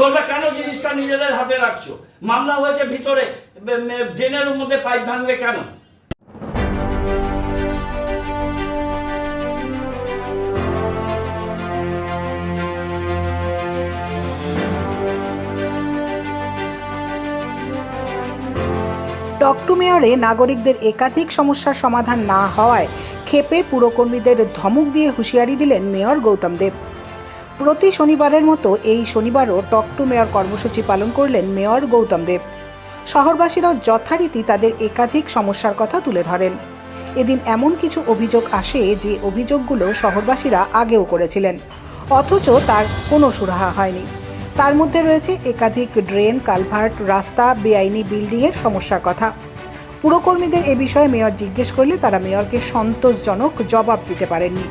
তোমরা কেন জিনিসটা নিজেদের হাতে রাখছো? মামলা হয়েছে ভিতরে ড্রেনের মধ্যে পাইপ ভাঙবে কেন? টকটু মেয়রে নাগরিকদের একাধিক সমস্যার সমাধান না হওয়ায় ক্ষেপে পুরকর্মীদের ধমক দিয়ে হুঁশিয়ারি দিলেন মেয়র গৌতম দেব। প্রতি শনিবারের মতো এই শনিবারও টক টু মেয়র কর্মসূচি পালন করলেন মেয়র গৌতম দেব। শহরবাসীরাও যথারীতি তাদের একাধিক সমস্যার কথা তুলে ধরেন। এদিন এমন কিছু অভিযোগ আসে যে অভিযোগগুলো শহরবাসীরা আগেও করেছিলেন। অথচ তার কোনো সুরাহা হয়নি। তার মধ্যে রয়েছে একাধিক ড্রেন, কালভার্ট, রাস্তা, বেআইনি বিল্ডিংয়ের সমস্যার কথা। পুরকর্মীদের এ বিষয়ে মেয়র জিজ্ঞেস করলে তারা মেয়রকে সন্তোষজনক জবাব দিতে পারেননি।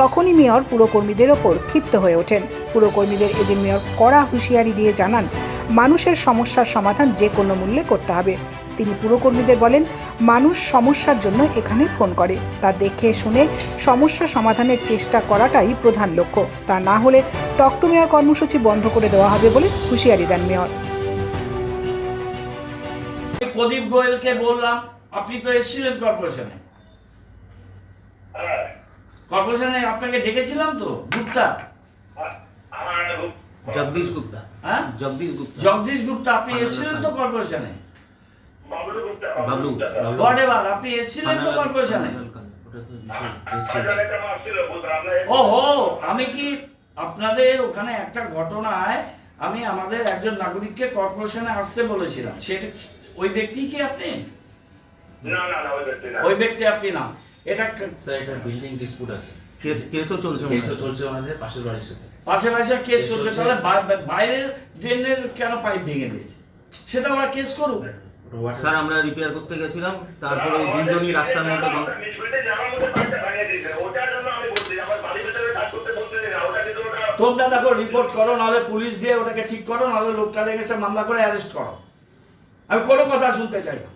তখনই মেয়র পুরকর্মীদের ওপর ক্ষিপ্ত হয়ে ওঠেন। পুরকর্মীদের এদিন মেয়র কড়া হুঁশিয়ারি দিয়ে জানান, মানুষের সমস্যার সমাধান যে কোনো মূল্যে করতে হবে। তিনি পুরকর্মীদের বলেন, মানুষ সমস্যার জন্য এখানে ফোন করে। তা দেখে শুনে সমস্যা সমাধানের চেষ্টা করাটাই প্রধান লক্ষ্য। তা না হলে টকটু মেয়র কর্মসূচি বন্ধ করে দেওয়া হবে বলে হুঁশিয়ারি দেন মেয়র। প্রদীপ গোয়েলকে বললাম, আপনি তো এসেছিলেন কর্পোরেশনে। কর্পোরেশনে আপনাকে ডেকেছিলাম তো গুপ্তা। জগদীশ গুপ্তা। হ্যাঁ? জগদীশ গুপ্তা। জগদীশ গুপ্তা আপনি এসেছিলেন তো কর্পোরেশনে? বাবলু আপনি এসেছিলেন তো আমি কি আপনাদের ওখানে একটা ঘটনায় আমি আমাদের একজন নাগরিককে কর্পোরেশনে আসতে বলেছিলাম? সেটা ওই ব্যক্তি কি আপনি? না, না। ওই ব্যক্তি আপনি না। এটা স্যার এটা বিল্ডিং ডিসপুট আছে। কেস কেসও চলছে কেসও চলছে আমাদের পাশের বাড়ির সাথে। পাশে পাশে কেস চলছে। তাহলে বাইরের ড্রেনের কেন পাইপ ভেঙে দিয়েছে? সেটা ওরা কেস করুক। স্যার আমরা রিপেয়ার করতে গেছিলাম তারপরে দুজনই রাস্তার মধ্যে তোমরা দেখো রিপোর্ট করো নাহলে পুলিশ দিয়ে ওটাকে ঠিক করো নাহলে লোকটার এগেস্টে মামলা করে অ্যারেস্ট করো। আমি কোনো কথা শুনতে চাই না।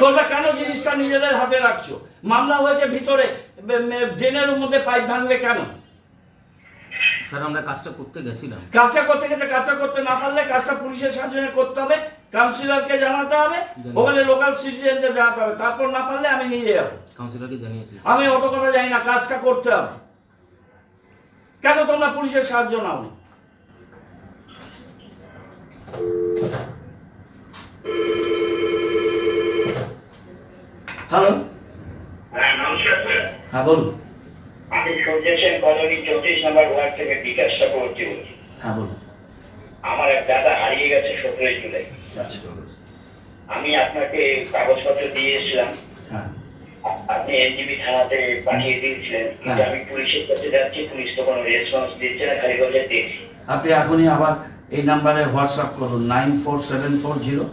তোমরা কেন জিনিসটা নিজেদের হাতে রাখছো? মামলা হয়েছে ভিতরে ড্রেনের মধ্যে পাইপ ভাঙবে কেন? স্যার আমরা কাজটা করতে গেছিলাম। কাজটা করতে গেলে কাজটা করতে না পারলে কাজটা পুলিশের সাহায্যে করতে হবে কাউন্সিলরকে জানাতে হবে ওখানে লোকাল সিটিজেনদের জানাতে হবে। তারপর না পারলে আমি নিয়ে যাব। কাউন্সিলরকে জানিয়েছি আমি অত কথা জানি না কাজটা করতে হবে। কেন তোমরা পুলিশের সাহায্য নাও নি? হ্যালো? হ্যাঁ, নমস্কার স্যার। হ্যাঁ বলুন। আমি সূর্য সেন কলোনি চৌত্রিশ নম্বর ওয়ার্ড থেকে বিকাশ চক্রবর্তী বলছি। হ্যাঁ বলুন। আমার এক দাদা হারিয়ে গেছে সতেরোই জুলাই। আচ্ছা। আমি আপনাকে কাগজপত্র দিয়ে এসেছিলাম। হ্যাঁ। আপনি এনজিবি থানাতে পাঠিয়ে দিয়েছিলেন। কিন্তু হ্যাঁ। আমি পুলিশের কাছে যাচ্ছি পুলিশ তো কোনো রেসপন্স দিচ্ছে না খালি বলছে দেখছি আপনি এখনই আবার এই নাম্বারে হোয়াটসঅ্যাপ করুন nine four seven four zero.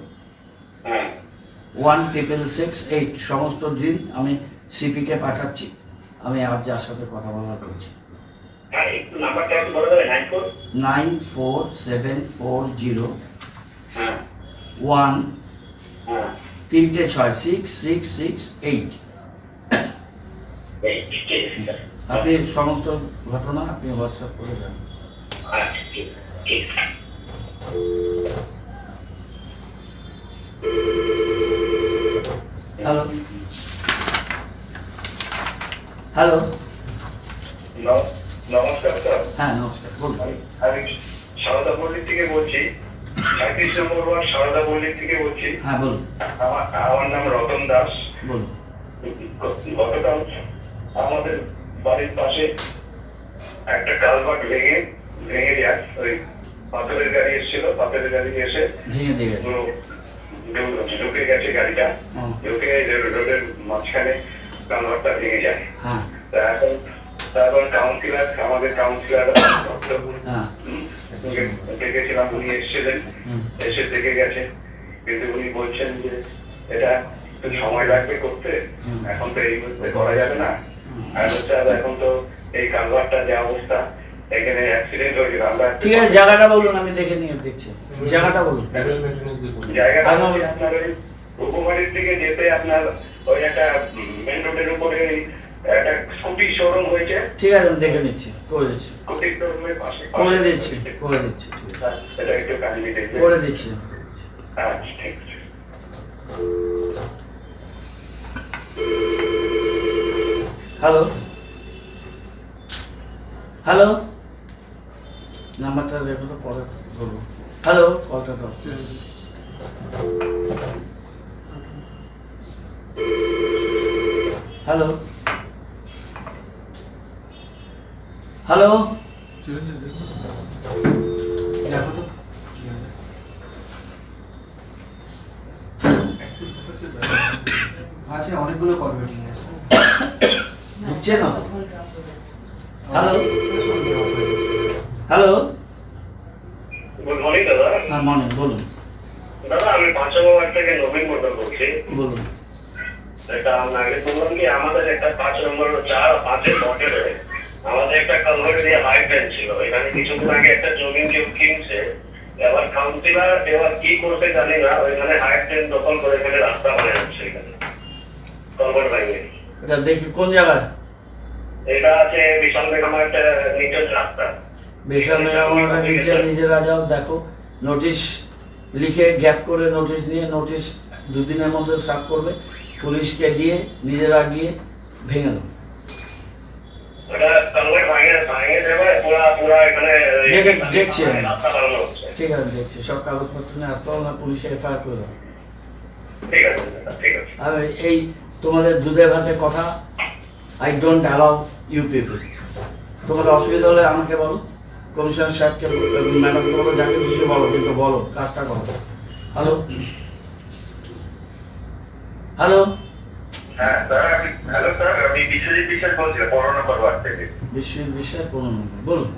One triple six eight সমস্ত দিন আমি সিপিকে পাঠাচ্ছি। আমি আর যার সাথে কথা বলার করছি। হ্যাঁ বলে nine four? Seven four zero হ্যাঁ। ওয়ান হ্যাঁ। তিনটে ছয় সিক্স সিক্স সিক্স এইট। আপনি সমস্ত ঘটনা আপনি হোয়াটসঅ্যাপ করে দেন। আচ্ছা ঠিক ঠিক হ্যালো হ্যালো নমস্কার স্যার হ্যাঁ নমস্কার বলুন। আমি সারদা পল্লী থেকে বলছি। সাঁত্রিশ নম্বর ওয়ার্ড সারদা পল্লী থেকে বলছি। হ্যাঁ বলুন। আমার নাম রতন দাস। বলুন। গতকাল আমাদের বাড়ির পাশে একটা কালভার্ট ভেঙে ভেঙে যায়। ওই পাথরের গাড়ি এসেছিল পাথরের গাড়ি এসে ভেঙে দিয়ে ঢুকে গেছে গাড়িটা ঢুকে রোডের মাঝখানে কালভার্টটা ভেঙে যায়। হ্যাঁ। এখন তারপর কাউন্সিলর আমাদের কাউন্সিলর হ্যাঁ। দেখেছিলাম উনি এসেছিলেন। এসে দেখে গেছে। কিন্তু উনি বলছেন যে এটা একটু সময় লাগবে করতে। এখন তো এই মুহূর্তে করা যাবে না। আর হচ্ছে এখন তো এই কালভারটা যে অবস্থা এখানে অ্যাক্সিডেন্ট হয়েছিল আমরা ঠিক আছে জায়গাটা বলুন আমি দেখে নিয়ে দেখছি। জায়গাটা বলুন। জায়গাটা আপনার ওই উপবাড়ির দিকে যেতে আপনার ওই একটা মেন রোডের উপরে ওই একটা স্কুটি শোরুম হয়েছে। ঠিক আছে আমি দেখে নিচ্ছি। করে দিচ্ছি। স্কুটি শোরুমের পাশে। করে দিচ্ছি করে দিচ্ছি এটা একটু কাহিনী করে দিচ্ছি। আচ্ছা ঠিক আছে। হ্যালো? হ্যালো? নাম্বারটা রেখে পরে বলব হ্যালো? কলটা দাও হ্যালো? হ্যালো? দেখো তো। আছে অনেকগুলো কল ওয়েটিং আছে ঢুকছে না? হ্যালো? হ্যালো গুড মর্নিং দাদা। হ্যাঁ মনে বলুন। দাদা আমি পাঁচশো থেকে নবীন মন্ডল বলছি। বলুন। এটা আগে বললাম কি আমাদের একটা পাঁচ নম্বর চার পাঁচের আমাদের একটা কনভার্ট দিয়ে হাই ছিল। এখানে কিছুদিন আগে একটা জমি কেউ কিনছে। এবার কাউন্সিলর এবার কি করতে জানি না ওইখানে হাই ট্রেন দখল করে এখানে রাস্তা বানিয়ে হচ্ছে এখানে। কনভার্ট ভেঙে এটা দেখি কোন জায়গায়? এটা আছে বিশাল মেঘামার নিচের রাস্তা। বেসরকারি নিজেরা যাও দেখো নোটিশ লিখে গ্যাপ করে নোটিশ নিয়ে নোটিশ দুদিনের মধ্যে সার্ভ করবে পুলিশকে দিয়ে নিজেরা গিয়ে ভেঙে দেবো। দেখছি ঠিক আছে দেখছি। সব কাগজপত্র নিয়ে আসতে হবে না পুলিশে এফআইআর করে আর এই তোমাদের কথা I don't allow you people তোমাদের অসুবিধা হলে আমাকে বলো। কমিশনার সাহেবকে ম্যাডামকে বলো যাকে খুশি বলো কিন্তু বলো কাজটা করো। হ্যালো? হ্যালো? হ্যাঁ স্যার হ্যালো স্যার আমি বিশ্বজিৎ বিশ্বাস পনেরো নম্বর বলুন।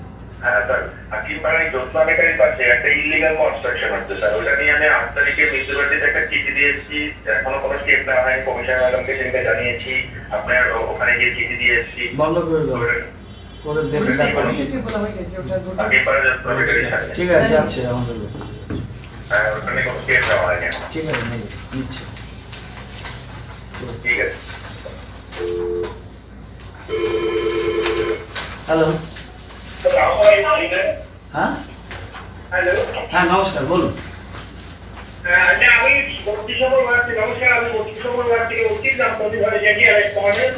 হ্যাঁ স্যার হাকিমপাড়ায় জ্যোৎস্না বেকারির পাশে একটা ইলিগাল কনস্ট্রাকশন হচ্ছে স্যার। ওটা নিয়ে আমি আট তারিখে মিউনিসিপ্যালিটিতে একটা চিঠি দিয়েছি এখনও কোনো স্টেপ নেওয়া হয়নি কমিশনার ম্যাডামকে সেদিনকে জানিয়েছি। আপনার ওখানে গিয়ে চিঠি দিয়ে এসেছি। বন্ধ করে দাও। করে ঠিক আছে যাচ্ছে আমাদের। হ্যাঁ। ঠিক আছে নিচ্ছে। ঠিক আছে। হ্যালো। হ্যাঁ? হ্যালো। হ্যাঁ নমস্কার বলুন। আচ্ছা আমি বত্রিশ নম্বর ওয়ার্ড থেকে নমস্কার আমি বত্রিশ নম্বর ওয়ার্ড থেকে উঠির নাম প্রতিভাবে জানি অ্যারেস্ট করেন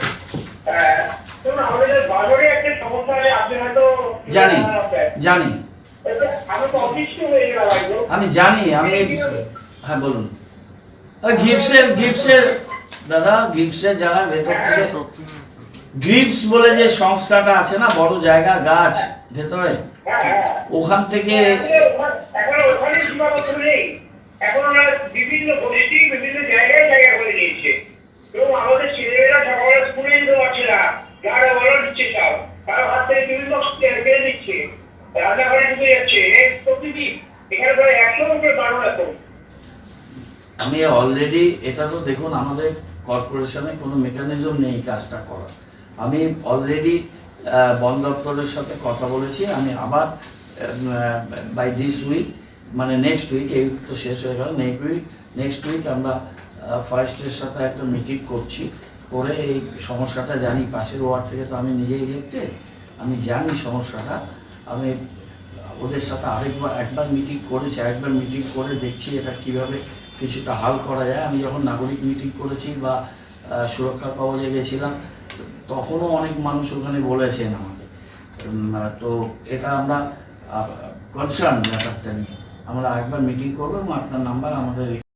শুনুন আমাদের বাজারে একটা সমস্যা আছে আপনি হয়তো জানি জানি। আমি হয়ে জানি আমি হ্যাঁ বলুন। ওই গিফটসের গিফটসের দাদা গিফটসের জায়গার ভেতর থেকে গ্রিপস বলে যে সংস্থাটা আছে না বড় জায়গা গাছ ভেতরে হ্যাঁ হ্যাঁ ওখান থেকে এখন বিভিন্ন গোষ্ঠী বিভিন্ন জায়গায় জায়গা করে নিয়েছে। এবং আমাদের ছেলেমেয়েরা সকালে স্কুলে যেতে পারছে না যারা বলো দিচ্ছে সব তারা হাত থেকে বিভিন্ন কেড়ে নিচ্ছে রান্নাঘরে ঢুকে যাচ্ছে। প্রতিদিন এখানে প্রায় একশো উপরে বারো এখন আমি অলরেডি এটা তো দেখুন, আমাদের কর্পোরেশনে কোনো মেকানিজম নেই কাজটা করার। আমি অলরেডি বন দপ্তরের সাথে কথা বলেছি। আমি আবার বাই দিস উইক মানে নেক্সট উইক এই তো শেষ হয়ে গেল নেক্সট উইক নেক্সট উইক আমরা ফরেস্টের সাথে একটা মিটিং করছি। করে এই সমস্যাটা জানি। পাশের ওয়ার্ড থেকে তো আমি নিজেই দেখতে, আমি জানি সমস্যাটা। আমি ওদের সাথে আরেকবার, একবার মিটিং করেছি একবার মিটিং করে দেখছি এটা কীভাবে কিছুটা হাল করা যায়। আমি যখন নাগরিক মিটিং করেছি বা সুরক্ষা কবজে গেছিলাম, তখনও অনেক মানুষ ওখানে বলেছেন আমাকে। তো এটা আমরা কনসার্ন ব্যাপারটা নিয়ে। আমরা একবার মিটিং করব এবং আপনার নাম্বার আমাদের